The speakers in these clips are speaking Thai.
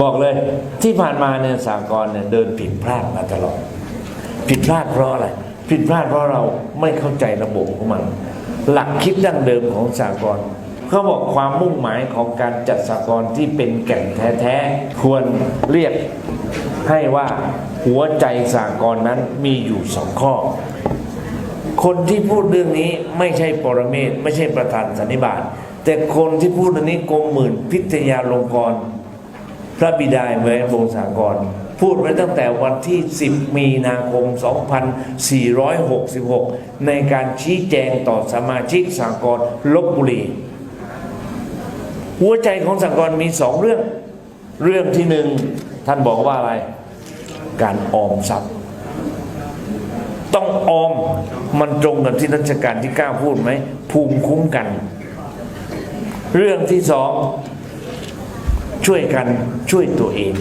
บอกเลยที่ผ่านมาเนี่ยสากลเนี่ยเดินผิดพลาดมาตลอด ผิดพลาดเพราะอะไรผิดพลาดเพราะเราไม่เข้าใจระบบของมัน หลักคิดดั้งเดิมของสากลเขาบอกความมุ่งหมายของการจัดสากลที่เป็นแก่นแท้ๆควรเรียกให้ว่าหัวใจสากลนั้นมีอยู่สองข้อ คนที่พูดเรื่องนี้ไม่ใช่ปรเมศไม่ใช่ประธานสันนิบาตแต่คนที่พูดเรื่องนี้กรมหมื่นพิทยาลงกรณ พระบิดาเหมือนวงศากร พูดไว้ตั้งแต่วันที่ 10 มีนาคม 2466 ในการชี้แจงต่อสมาชิกสากลลบบุรี หัวใจของสากลมีสองเรื่อง เรื่องที่หนึ่งท่านบอกว่าอะไร การออมทรัพย์ ต้องออมมันตรงกับที่รัชกาลที่เก้าพูดไหม ภูมิคุ้มกัน เรื่องที่สอง ช่วยกันช่วยตัวเอง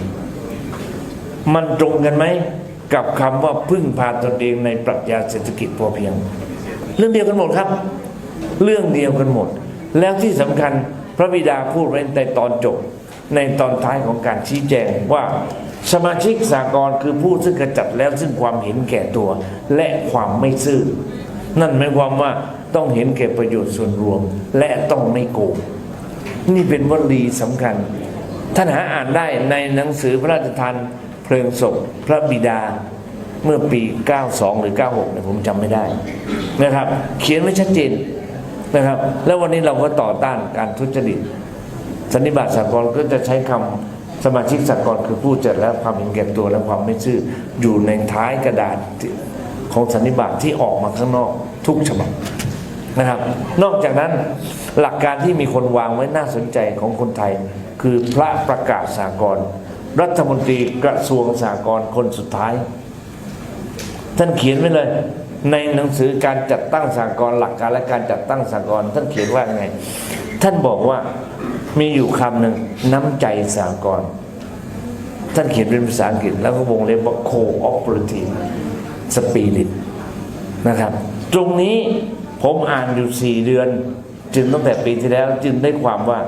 มันตรงกันไหมกับคำว่าพึ่งพาตนเองในปรัชญาเศรษฐกิจพอเพียง เรื่องเดียวกันหมดครับ เรื่องเดียวกันหมด แล้วที่สำคัญพระบิดาพูดไว้ในตอนจบ ในตอนท้ายของการชี้แจงว่าสมาชิกสากลคือผู้ซึ่งกระจัดแล้วซึ่งความเห็นแก่ตัว และความไม่ซื่อ นั่นหมายความว่าต้องเห็นแก่ประโยชน์ส่วนรวม และต้องไม่โกงนี่เป็นวลีสำคัญ ท่านหาอ่านได้ในหนังสือพระราชทานเพลิงศพพระบิดาเมื่อปี 92 หรือ 96เนี่ยผมจำไม่ได้นะครับ เขียนไว้ชัดเจนนะครับ แล้ววันนี้เราก็ต่อต้านการทุจริตสันนิบาตสากลก็จะใช้คำสมาชิกสากลคือผู้จัดและความเห็นแก่ตัวและความไม่ซื่ออยู่ในท้ายกระดาษของสันนิบาตที่ออกมาข้างนอกทุกฉบับนะครับ นอกจากนั้นหลักการที่มีคนวางไว้น่าสนใจของคนไทย คือพระประกาศสากลรัฐมนตรีกระทรวงสากลคนสุดท้าย ท่านเขียนไว้เลย ในหนังสือการจัดตั้งสากลหลักการและการจัดตั้งสากลท่านเขียนว่าไง ท่านบอกว่ามีอยู่คำหนึ่งน้ำใจสากลท่านเขียนเป็นภาษาอังกฤษแล้วก็วงเล็บว่า cooperative spirit นะครับ ตรงนี้ผมอ่านอยู่สี่เดือน จึงตั้งแต่ปีที่แล้วจึงได้ความว่า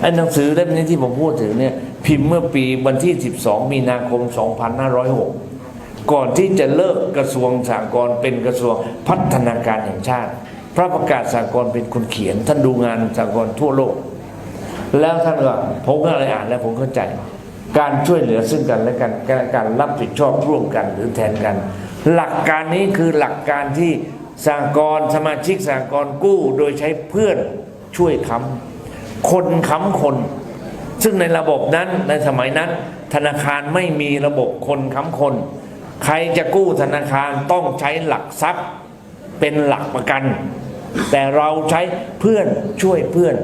ไอ้หนังสือเล่มนี้ที่ผมพูดถึงเนี่ยพิมพ์เมื่อปีวันที่ 12 มีนาคม 2506 ก่อนที่จะเลิกกระทรวงสากลเป็นกระทรวงพัฒนาการแห่งชาติ พระประกาศสากลเป็นคนเขียน ท่านดูงานสากลทั่วโลก แล้วท่านก็ผมก็เลยอ่านแล้วผมเข้าใจ การช่วยเหลือซึ่งกันและกันการรรับผิดชอบร่วมกันหรือแทนกัน หลักการนี้คือหลักการที่สากลสมาชิกสากลกู้ โดยใช้เพื่อนช่วยค้ำ คนค้ำคน ซึ่งในระบบนั้นในสมัยนั้น ธนาคารไม่มีระบบคนค้ำคน ใครจะกู้ธนาคารต้องใช้หลักทรัพย์เป็นหลักประกัน แต่เราใช้เพื่อนช่วยเพื่อน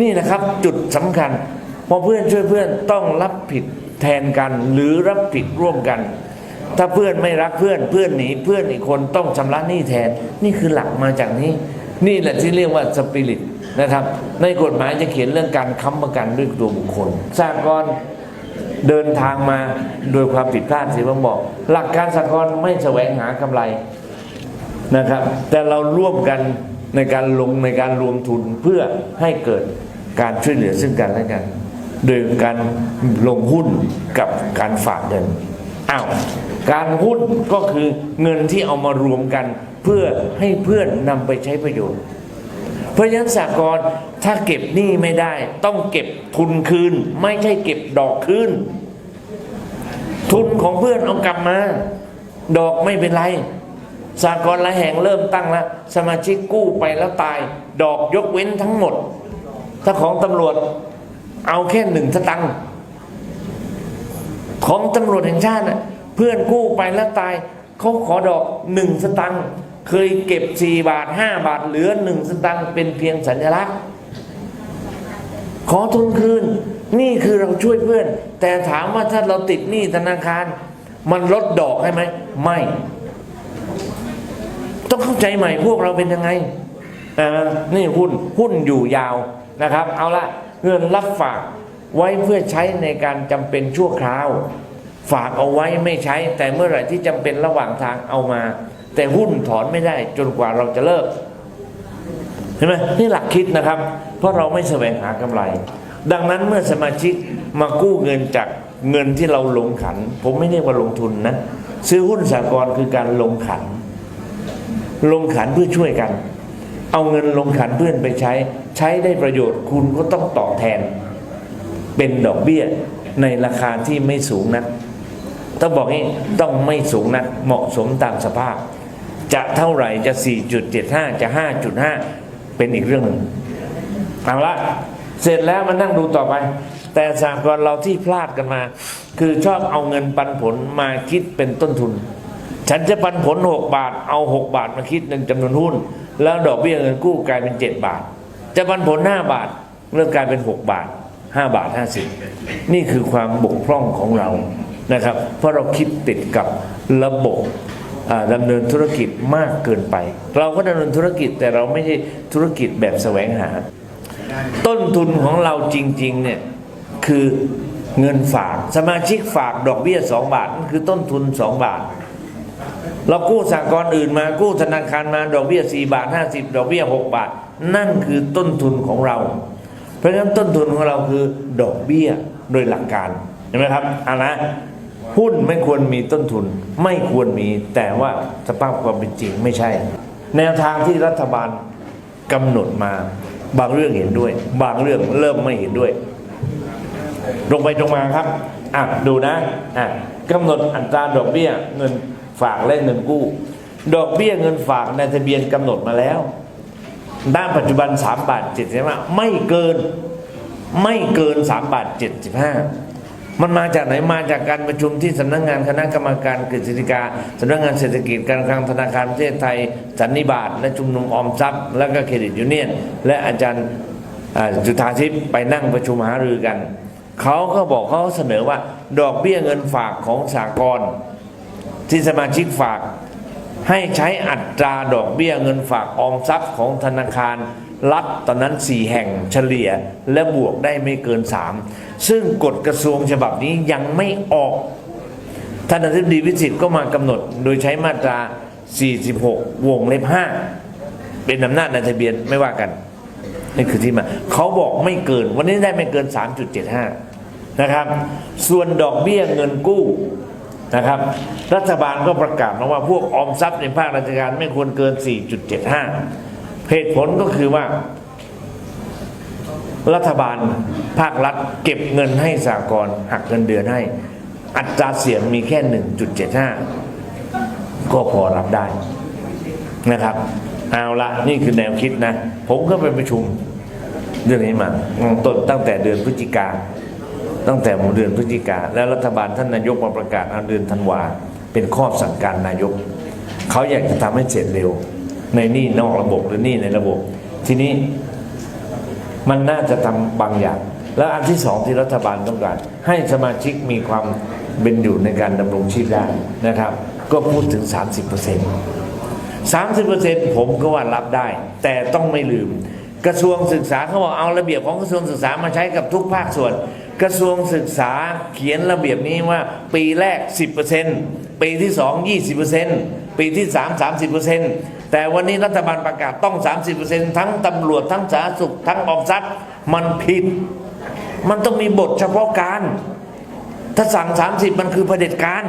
นี่นะครับจุดสำคัญพอเพื่อนช่วยเพื่อนต้องรับผิดแทนกันหรือรับผิดร่วมกัน ถ้าเพื่อนไม่รักเพื่อนเพื่อนหนีเพื่อนอีกคนต้องชำระหนี้แทน นี่คือหลักมาจากนี้ นี่แหละที่เรียกว่าสปิริต นะครับ ในกฎหมายจะเขียนเรื่องการค้ำประกันด้วยตัวบุคคลสหกรณ์เดินทางมาโดยความผิดพลาดสิผมบอก หลักการสหกรณ์ไม่แสวงหากำไรนะครับ แต่เราร่วมกันในการลงในการรวมทุนเพื่อให้เกิดการช่วยเหลือซึ่งกันและกัน โดยการลงหุ้นกับการฝากเงินอ้าวการหุ้นก็คือเงินที่เอามารวมกัน เพื่อให้เพื่อนนำไปใช้ประโยชน์ เพราะฉะนั้นสากลถ้าเก็บหนี้ไม่ได้ ต้องเก็บทุนคืน ไม่ใช่เก็บดอกคืน ทุนของเพื่อนเอากลับมา ดอกไม่เป็นไรสากลลายแห่งเริ่มตั้งแล้วสมาชิกกู้ไปแล้วตาย ดอกยกเว้นทั้งหมด ถ้าของตำรวจเอาแค่หนึ่งสตังค์ของตำรวจแห่งชาติเพื่อนกู้ไปแล้วตายเขาขอดอกหนึ่งสตังค์ เคยเก็บสี่บาทห้าบาทเหลือหนึ่งสตังค์เป็นเพียงสัญลักษณ์ ขอทุนคืน นี่คือเราช่วยเพื่อน แต่ถามว่าถ้าเราติดหนี้ธนาคาร มันลดดอกให้ไหมไม่ ต้องเข้าใจใหม่พวกเราเป็นยังไงนี่หุ้นหุ้นอยู่ยาวนะครับ เอาละเงินรับฝากไว้เพื่อใช้ในการจำเป็นชั่วคราว ฝากเอาไว้ไม่ใช้ แต่เมื่อไหร่ที่จำเป็นระหว่างทางเอามา แต่หุ้นถอนไม่ได้จนกว่าเราจะเลิกเห็นไหมนี่หลักคิดนะครับ เพราะเราไม่แสวงหากำไร ดังนั้นเมื่อสมาชิกมากู้เงินจากเงินที่เราลงขัน ผมไม่เรียกว่าลงทุนนะ ซื้อหุ้นสากลคือการลงขัน ลงขันเพื่อช่วยกัน เอาเงินลงขันเพื่อนไปใช้ ใช้ได้ประโยชน์คุณก็ต้องตอบแทน เป็นดอกเบี้ยในราคาที่ไม่สูงนักต้องบอกงี้ต้องไม่สูงนักเหมาะสมตามสภาพ จะเท่าไหร่จะ 4.75 จะ 5.5 เป็นอีกเรื่องหนึ่งเอาละเสร็จแล้วมานั่งดูต่อไป แต่สากลเราที่พลาดกันมา คือชอบเอาเงินปันผลมาคิดเป็นต้นทุน ฉันจะปันผล 6 บาท เอา 6 บาทมาคิดหนึ่งจำนวนหุ้น แล้วดอกเบี้ยเงินกู้กลายเป็น 7 บาท จะปันผล 5 บาทเริ่มกลายเป็น 6 บาท 5 บาท 50 นี่คือความบกพร่องของเรานะครับ เพราะเราคิดติดกับระบบ ดำเนินธุรกิจมากเกินไป เราก็ดำเนินธุรกิจแต่เราไม่ใช่ธุรกิจแบบแสวงหา ต้นทุนของเราจริง ๆ เนี่ย คือเงินฝากสมาชิกฝากดอกเบี้ย2บาทนั่นคือต้นทุน2บาท เรากู้สากลอื่นมากู้ธนาคารมาดอกเบี้ย4บาท50ดอกเบี้ย6บาท นั่นคือต้นทุนของเรา เพราะฉะนั้นต้นทุนของเราคือดอกเบี้ยโดยหลักการเห็นไหมครับเอะนะ หุ้นไม่ควรมีต้นทุน ไม่ควรมีแต่ว่าสภาพความเป็นจริงไม่ใช่ แนวทางที่รัฐบาลกำหนดมา บางเรื่องเห็นด้วย บางเรื่องเริ่มไม่เห็นด้วยตรงไปตรงมาครับอะดูนะอะกำหนดอัตราดอกเบี้ยเงินฝากและเงินกู้ ดอกเบี้ยเงินฝากในทะเบียนกำหนดมาแล้วด้านปัจจุบัน3บาท75ไม่เกิน ไม่เกิน3บาท75 มันมาจากไหนมาจากการประชุมที่สำนักงานคณะกรรมการกฤษฎิกาสำนักงานเศรษฐกิจการคลังธนาคารประเทศไทย สันนิบาตและชุมนุมออมทรัพย์ และก็เครดิตยูเนียน และอาจารย์จุธาทิพย์ไปนั่งประชุมหารือกันเขาก็บอกเขาเสนอว่าดอกเบี้ยเงินฝากของสากลที่สมาชิกฝาก ให้ใช้อัตราดอกเบี้ยเงินฝากออมทรัพย์ของธนาคารรัฐตอนนั้น 4 แห่งเฉลี่ยและบวกได้ไม่เกิน 3 ซึ่งกฎกระทรวงฉบับนี้ยังไม่ออกท่านอธิบดีวิสิทธ์ก็มากำหนดโดยใช้มาตรา 46 วงเล็บ 5 เป็นอำนาจในทะเบียนไม่ว่ากันนี่คือที่มาเขาบอกไม่เกิน วันนี้ได้ไม่เกิน 3.75 นะครับ ส่วนดอกเบี้ยเงินกู้ นะครับ รัฐบาลก็ประกาศมาว่าพวกออมทรัพย์ในภาคราชการไม่ควรเกิน 4.75 เหตุผลก็คือว่า รัฐบาลภาครัฐเก็บเงินให้สากลหักเงินเดือนให้ อัตราเสี่ยงมีแค่ 1.75 ก็พอรับได้นะครับเอาละนี่คือแนวคิดนะ ผมก็ไปประชุมเรื่องนี้มาต้นตั้งแต่เดือนพฤศจิกา ตั้งแต่เดือนพฤศจิกาแล้วรัฐบาลท่านนายกมาประกาศเอาเดือนธันวาเป็นข้อสั่งการนายก เขาอยากจะทำให้เสร็จเร็ว ในนี่นอกระบบหรือนี่ในระบบ ทีนี้มันน่าจะทำบางอย่าง แล้วอันที่สองที่รัฐบาลต้องการให้สมาชิกมีความเป็นอยู่ในการดำรงชีพได้นะครับ ก็พูดถึง 30% 30%ผมก็ว่ารับได้ แต่ต้องไม่ลืมกระทรวงศึกษาเขาบอกเอาระเบียบของกระทรวงศึกษามาใช้กับทุกภาคส่วน กระทรวงศึกษาเขียนระเบียบนี้ว่า ปีแรก 10%ปีที่ 2 20%ปีที่ 3 30%แต่วันนี้รัฐบาลประกาศต้อง 30%ทั้งตำรวจทั้งสาธารณสุขทั้งออมทรัพย์มันผิด มันต้องมีบทเฉพาะการ ถ้าสั่ง 30 มันคือเผด็จการ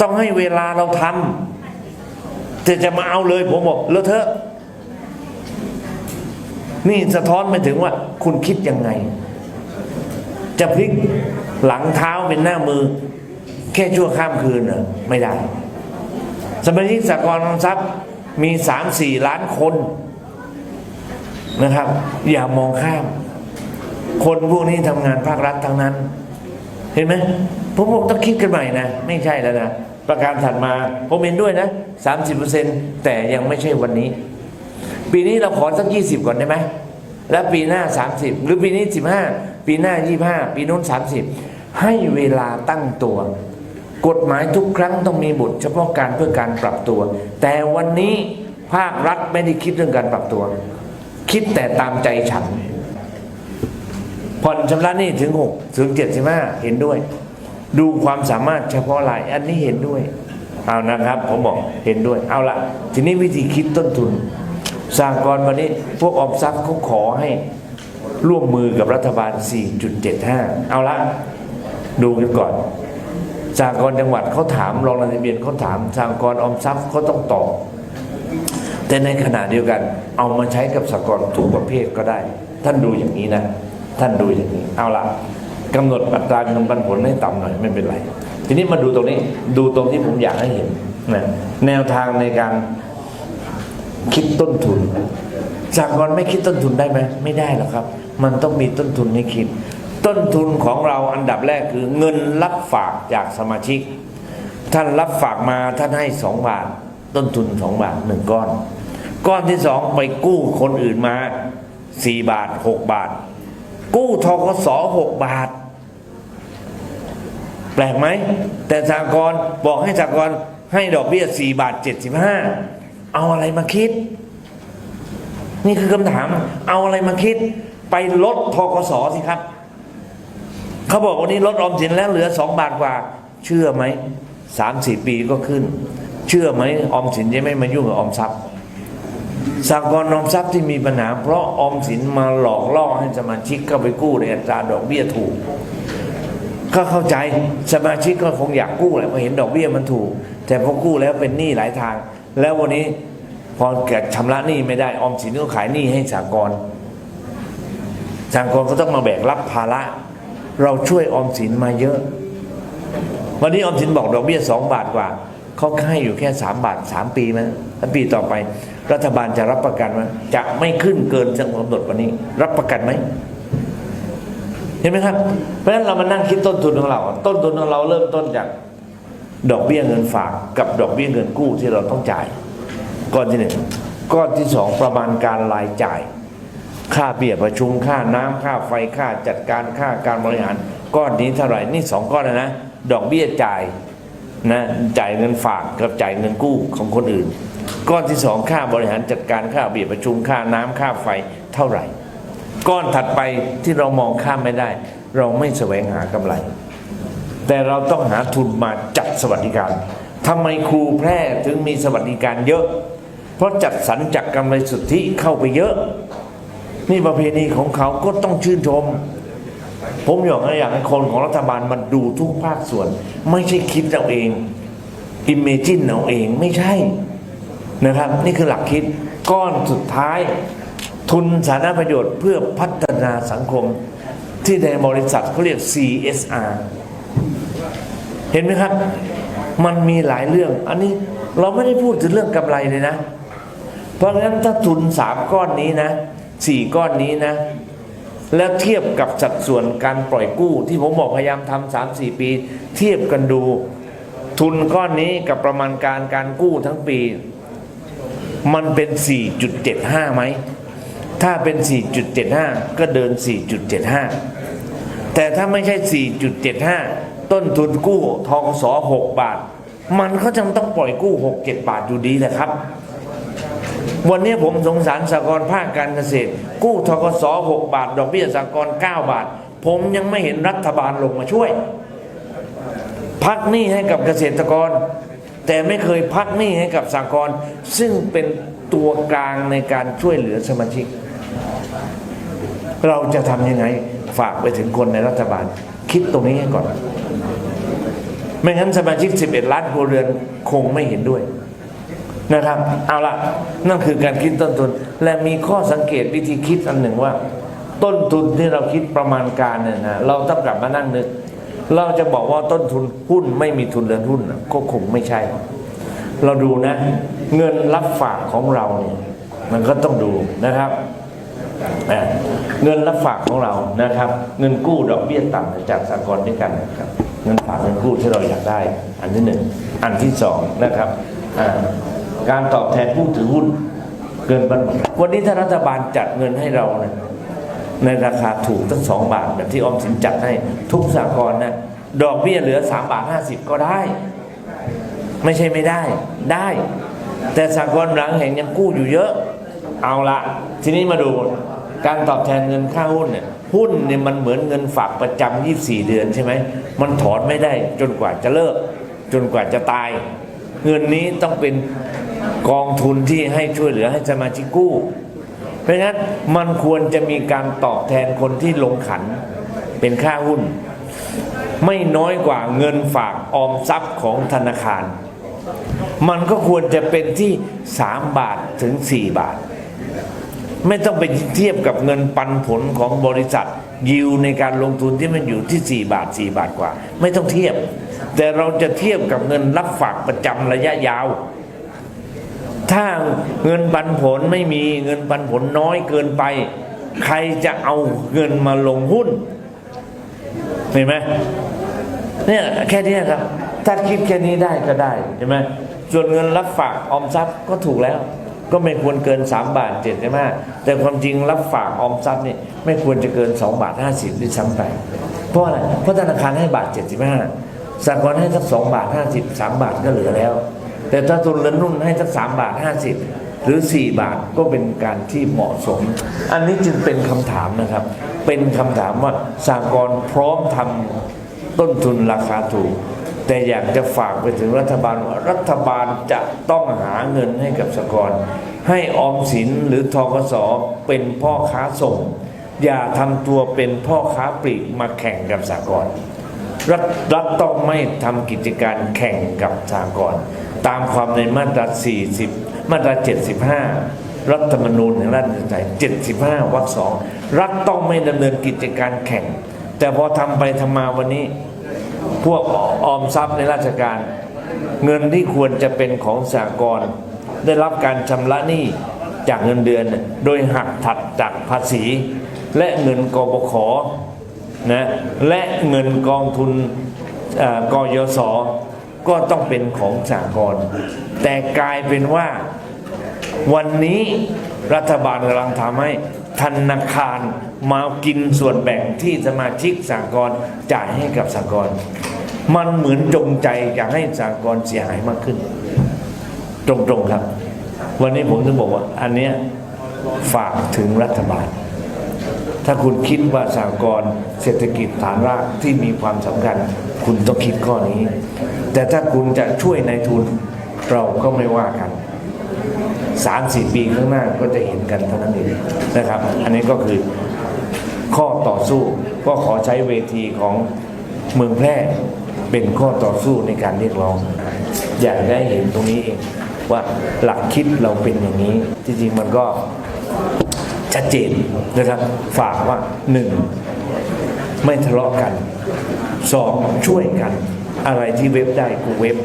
ต้องให้เวลาเราทำจะจะมาเอาเลยผมบอกเลอะเทอะนี่สะท้อนไปถึงว่าคุณคิดยังไง จะพลิกหลังเท้าเป็นหน้ามือ แค่ชั่วข้ามคืนเหรอไม่ได้ สมาชิกสากลออมทรัพย์มีสามสี่ล้านคนนะครับ อย่ามองข้าม คนพวกนี้ทำงานภาครัฐทั้งนั้น เห็นไหมผมบอกต้องคิดกันใหม่นะ ไม่ใช่แล้วนะ ประการถัดมาผมเห็นด้วยนะ30%แต่ยังไม่ใช่วันนี้ ปีนี้เราขอสัก 20 ก่อนได้ไหม แล้วปีหน้า 30 หรือปีนี้ 15 ปีหน้า 25 ปีนู้น 30 ให้เวลาตั้งตัว กฎหมายทุกครั้งต้องมีบท เฉพาะการเพื่อการปรับตัว แต่วันนี้ภาครัฐไม่ได้คิดเรื่องการปรับตัว คิดแต่ตามใจฉัน ผ่อนชำระนี้ถึง6ถึง75 เห็นด้วย ดูความสามารถเฉพาะราย อันนี้เห็นด้วย เอานะครับ ผมบอกเห็นด้วย เอาละทีนี้วิธีคิดต้นทุน สหกรวันนี้พวกออมทรัพย์เขาขอให้ร่วมมือกับรัฐบาล 4.75 เอาละดูกันก่อนสหกรจังหวัดเขาถามรองนายทะเบียนเขาถามสหกรออมทรัพย์เขาต้องตอบแต่ในขณะเดียวกัน เอามาใช้กับสหกรทุกประเภทก็ได้ ท่านดูอย่างนี้นะ ท่านดูอย่างนี้ เอาละกำหนดอัตราเงินปันผลให้ต่ำหน่อยไม่เป็นไร ทีนี้มาดูตรงนี้ดูตรงที่ผมอยากให้เห็นนะแนวทางในการ คิดต้นทุนสหกรณ์ไม่คิดต้นทุนได้ไหมไม่ได้หรอกครับ มันต้องมีต้นทุนให้คิด ต้นทุนของเราอันดับแรกคือเงินรับฝากจากสมาชิก ท่านรับฝากมาท่านให้สองบาท ต้นทุนสองบาทหนึ่งก้อน ก้อนที่สองไปกู้คนอื่นมาสี่บาทหกบาท กู้ทกสหกบาท แปลกไหมแต่สากรณ์บอกให้สากรณ์ให้ดอกเบี้ยสี่บาทเจ็ดสิบห้า เอาอะไรมาคิด นี่คือคำถาม เอาอะไรมาคิด ไปลดทกสสิครับ เขาบอกวันนี้ลดออมสินแล้วเหลือสองบาทกว่า เชื่อไหมสามสี่ปีก็ขึ้น เชื่อไหมออมสินจะไม่มายุ่งกับออมทรัพย์สากลออมทรัพย์ที่มีปัญหา เพราะออมสินมาหลอกล่อให้สมาชิกเข้าไปกู้ในอัตราดอกเบี้ยถูก ก็เข้าใจสมาชิกก็คงอยากกู้แหละเพราะเห็นดอกเบี้ยมันถูก แต่พอกู้แล้วเป็นหนี้หลายทาง แล้ววันนี้พอแกชำระหนี้ไม่ได้ออมสินก็ขายหนี้ให้สากลสากลก็ต้องมาแบกรับภาระ เราช่วยออมสินมาเยอะ วันนี้ออมสินบอกดอกเบี้ยสองบาทกว่าเขาให้อยู่แค่สามบาทสามปีไหมแล้วปีต่อไป รัฐบาลจะรับประกันว่าจะไม่ขึ้นเกินจังกำหนดวันนี้ รับประกันไหมเห็นไหมครับ เพราะฉะนั้นเรามานั่งคิดต้นทุนของเรา ต้นทุนของเราเริ่มต้นจาก ดอกเบี้ยเงินฝากกับดอกเบี้ยเงินกู้ที่เราต้องจ่าย ก้อนที่หนึ่งก้อนที่สองประมาณการรายจ่าย ค่าเบี้ยประชุมค่าน้ำค่าไฟค่าจัดการค่าการบริหาร ก้อนนี้เท่าไหร่นี่สองก้อนนะนะดอกเบี้ยจ่ายนะจ่ายเงินฝากกับจ่ายเงินกู้ของคนอื่น ก้อนที่สองค่าบริหารจัดการค่าเบี้ยประชุมค่าน้ำค่าไฟเท่าไหร่ ก้อนถัดไปที่เรามองข้ามไม่ได้ เราไม่แสวงหากำไร แต่เราต้องหาทุนมาจัดสวัสดิการทำไมครูแพร่ถึงมีสวัสดิการเยอะ เพราะจัดสรรจากกำไรสุทธิเข้าไปเยอะ นี่ประเพณีของเขาก็ต้องชื่นชม ผมอยากให้อยากให้คนของรัฐบาลมันดูทุกภาคส่วน ไม่ใช่คิดเอาเองอิมเมจินเอาเองไม่ใช่นะครับ นี่คือหลักคิดก้อนสุดท้าย ทุนสาธารณประโยชน์เพื่อพัฒนาสังคม ที่ในบริษัทเขาเรียก CSR เห็นไหมครับ มันมีหลายเรื่อง อันนี้เราไม่ได้พูดถึงเรื่องกำไรเลยนะ เพราะงั้นถ้าทุนสามก้อนนี้นะสี่ก้อนนี้นะ แล้วเทียบกับสัดส่วนการปล่อยกู้ ที่ผมบอกพยายามทำสามสี่ปี เทียบกันดู ทุนก้อนนี้กับประมาณการการกู้ทั้งปี มันเป็น 4.75ไหมถ้าเป็น 4.75 ก็เดิน 4.75 แต่ถ้าไม่ใช่ 4.75 ต้นทุนกู้ทองสอ6บาท มันก็จำต้องปล่อยกู้6-7บาทอยู่ดีแหละครับ วันนี้ผมสงสารสากลภาคการเกษตร กู้ทกส6บาท ดอกเบี้ยสากล9บาท ผมยังไม่เห็นรัฐบาลลงมาช่วย พักหนี้ให้กับเกษตรกร แต่ไม่เคยพักหนี้ให้กับสากลซึ่งเป็นตัวกลางในการช่วยเหลือสมาชิก เราจะทำยังไงฝากไปถึงคนในรัฐบาล คิดตรงนี้ให้ก่อน ไม่งั้นสมาชิก 11 ล้านครัวเรือนคงไม่เห็นด้วยนะครับ เอาละนั่นคือการคิดต้นทุน และมีข้อสังเกตวิธีคิดอันหนึ่งว่า ต้นทุนที่เราคิดประมาณการเนี่ยนะเราต้องกลับมานั่งนึก เราจะบอกว่าต้นทุนหุ้นไม่มีทุนเรือนหุ้นก็คงไม่ใช่ เราดูนะ เงินรับฝากของเราเนี่ยมันก็ต้องดูนะครับ เงินรับฝากของเรานะครับ เงินกู้ดอกเบี้ยต่ำจากสากลด้วยกันนะครับเงินฝากเงินกู้ที่เราอยากได้ อันที่หนึ่งอันที่สองนะครับการตอบแทนผู้ถือหุ้นเกินบันวันนี้ถ้ารัฐบาลจัดเงินให้เรานี่ยในราคาถูกตั้งสองบาทแบบที่ออมสินจัดให้ทุกสากลนะดอกเบี้ยเหลือสามบาทห้าสิบก็ได้ ไม่ใช่ไม่ได้ได้ แต่สากลหลังแห่งยังกู้อยู่เยอะ เอาละทีนี้มาดู การตอบแทนเงินค่าหุ้นเนี่ยหุ้นเนี่ยมันเหมือนเงินฝากประจำ24 เดือนใช่ไหมมันถอนไม่ได้จนกว่าจะเลิก จนกว่าจะตาย เงินนี้ต้องเป็นกองทุนที่ให้ช่วยเหลือให้สมาชิกกู้ เพราะฉะนั้นมันควรจะมีการตอบแทนคนที่ลงขันเป็นค่าหุ้น ไม่น้อยกว่าเงินฝากออมทรัพย์ของธนาคาร มันก็ควรจะเป็นที่ 3 บาทถึง 4 บาท ไม่ต้องไปเทียบกับเงินปันผลของบริษัท ยิวในการลงทุนที่มันอยู่ที่ 4 บาท 4 บาทกว่า ไม่ต้องเทียบ แต่เราจะเทียบกับเงินรับฝากประจำระยะยาว ถ้าเงินปันผลไม่มีเงินปันผลน้อยเกินไป ใครจะเอาเงินมาลงหุ้นเห็นไหมเนี่ยแค่นี้ครับ ถ้าคิดแค่นี้ได้ก็ได้ใช่ไหมส่วนเงินรับฝากออมทรัพย์ก็ถูกแล้ว ก็ไม่ควรเกิน 3 บาทเจ็ดใช่ไหมแต่ความจริงรับฝากออมทรัพย์นี่ไม่ควรจะเกิน 2 บาท 50ด้วยซ้ำไปเพราะอะไรเพราะธนาคารให้บาท75สากลให้สัก2บาท50 3บาทก็เหลือแล้ว แต่ถ้าทุนเรือนนุ่นให้สัก3บาท50หรือ 4 บาทก็เป็นการที่เหมาะสม อันนี้จึงเป็นคำถามนะครับ เป็นคำถามว่าสากลพร้อมทำต้นทุนราคาถูก แต่อยากจะฝากไปถึงรัฐบาลว่ารัฐบาลจะต้องหาเงินให้กับสกรให้ออมสินหรือทกสเป็นพ่อค้าส่ง อย่าทำตัวเป็นพ่อค้าปลีกมาแข่งกับสากลรัฐรัฐต้องไม่ทำกิจการแข่งกับสากลตามความในมาตรา 40 มาตรา 75 รัฐธรรมนูญแห่งราชอาณาจักร75วรรคสองรัฐต้องไม่ดำเนินกิจการแข่ง แต่พอทำไปทำมาวันนี้ พวกออมทรัพย์ในราชการ เงินที่ควรจะเป็นของสากลได้รับการชำระหนี้จากเงินเดือน โดยหักถัดจากภาษี และเงินกบขนะและเงินกองทุนกยศก็ต้องเป็นของสากลแต่กลายเป็นว่าวันนี้รัฐบาลกำลังทำให้ ธนาคารมากินส่วนแบ่งที่สมาชิกสากลจ่ายให้กับสากลมันเหมือนจงใจอยากให้สากลเสียหายมากขึ้น ตรงๆครับ วันนี้ผมถึงบอกว่า อันเนี้ยฝากถึงรัฐบาล ถ้าคุณคิดว่าสากลเศรษฐกิจฐานรากที่มีความสำคัญ คุณต้องคิดข้อนี้ แต่ถ้าคุณจะช่วยในายทุนเราก็ไม่ว่ากัน สามสี่ปีข้างหน้าก็จะเห็นกันเท่านั้นเองนะครับ อันนี้ก็คือข้อต่อสู้ก็ขอใช้เวทีของเมืองแพร่เป็นข้อต่อสู้ในการเรียกร้อง อยากได้เห็นตรงนี้เองว่าหลักคิดเราเป็นอย่างนี้ จริงๆมันก็ชัดเจนนะครับฝากว่าหนึ่งไม่ทะเลาะกันสองช่วยกัน อะไรที่เว็บได้กูเว็บ